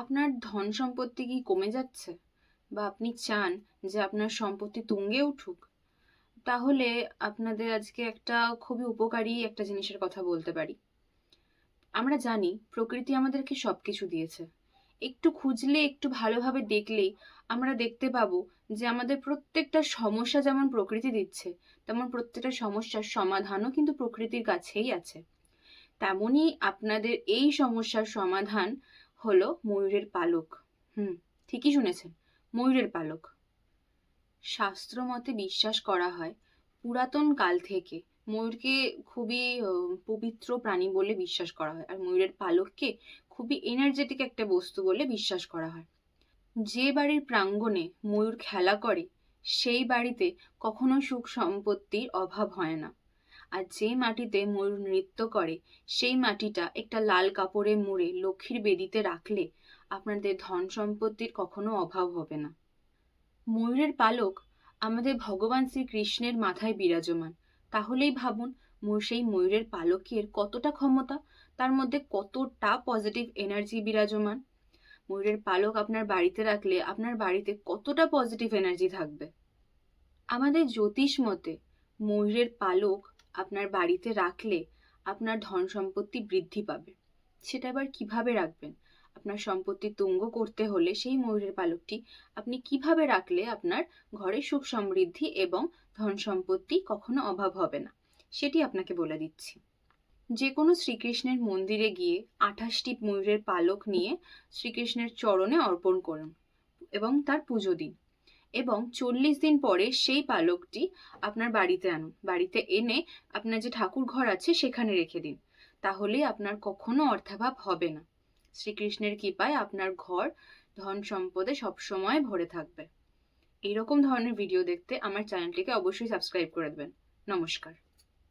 আপনার ধন সম্পত্তি কি কমে যাচ্ছে? বা আপনি চান যে আপনার সম্পত্তি তুঙ্গে উঠুক? তাহলে আপনাদের আজকে একটা খুবই উপকারী একটা জিনিসের কথা বলতে পারি। আমরা জানি প্রকৃতি আমাদেরকে সবকিছু দিয়েছে। একটু খুঁজলে, একটু ভালোভাবে দেখলেই আমরা দেখতে পাবো যে আমাদের প্রত্যেকটা সমস্যা যেমন প্রকৃতি দিচ্ছে, তেমন প্রত্যেকটা সমস্যার সমাধানও কিন্তু প্রকৃতির কাছেই আছে। তেমনই আপনাদের এই সমস্যার সমাধান হলো ময়ূরের পালক। হুম, ঠিকই শুনেছেন, ময়ূরের পালক। শাস্ত্র মতে বিশ্বাস করা হয়, পুরাতন কাল থেকে ময়ূরকে খুবই পবিত্র প্রাণী বলে বিশ্বাস করা হয়। আর ময়ূরের পালককে খুবই এনার্জেটিক একটা বস্তু বলে বিশ্বাস করা হয়। যে বাড়ির প্রাঙ্গণে ময়ূর খেলা করে, সেই বাড়িতে কখনো সুখ সম্পত্তির অভাব হয় না। আর যে মাটিতে ময়ূর নৃত্য করে, সেই মাটিটা একটা লাল কাপড়ে মুড়ে লক্ষ্মীর বেদিতে রাখলে আপনাদের ধন সম্পত্তির কখনো অভাব হবে না। ময়ূরের পালক আমাদের ভগবান শ্রীকৃষ্ণের মাথায় বিরাজমান। তাহলেই ভাবুন সেই ময়ূরের পালকের কতটা ক্ষমতা, তার মধ্যে কতটা পজিটিভ এনার্জি বিরাজমান। ময়ূরের পালক আপনার বাড়িতে রাখলে আপনার বাড়িতে কতটা পজিটিভ এনার্জি থাকবে। আমাদের জ্যোতিষ মতে ময়ূরের পালক আপনার বাড়িতে রাখলে আপনার ধন সম্পত্তি বৃদ্ধি পাবে। সেটা আবার কীভাবে রাখবেন? আপনার সম্পত্তি তুঙ্গ করতে হলে সেই ময়ূরের পালকটি আপনি কীভাবে রাখলে আপনার ঘরে সুখ সমৃদ্ধি এবং ধন সম্পত্তি কখনো অভাব হবে না? সেটি আপনাকে বলে দিচ্ছি। যে কোনো শ্রীকৃষ্ণের মন্দিরে গিয়ে আঠাশটি ময়ূরের পালক নিয়ে শ্রীকৃষ্ণের চরণে অর্পণ করুন এবং তার পুজো দিন। এবং চল্লিশ দিন পরে সেই পালকটি আপনার বাড়িতে আনুন। বাড়িতে এনে আপনার যে ঠাকুর ঘর আছে সেখানে রেখে দিন। তাহলে আপনার কখনো অর্থাভাব হবে না। শ্রীকৃষ্ণের কৃপায় আপনার ঘর ধন সম্পদে সবসময় ভরে থাকবে। এরকম ধরনের ভিডিও দেখতে আমার চ্যানেলটিকে অবশ্যই সাবস্ক্রাইব করে দেবেন। নমস্কার।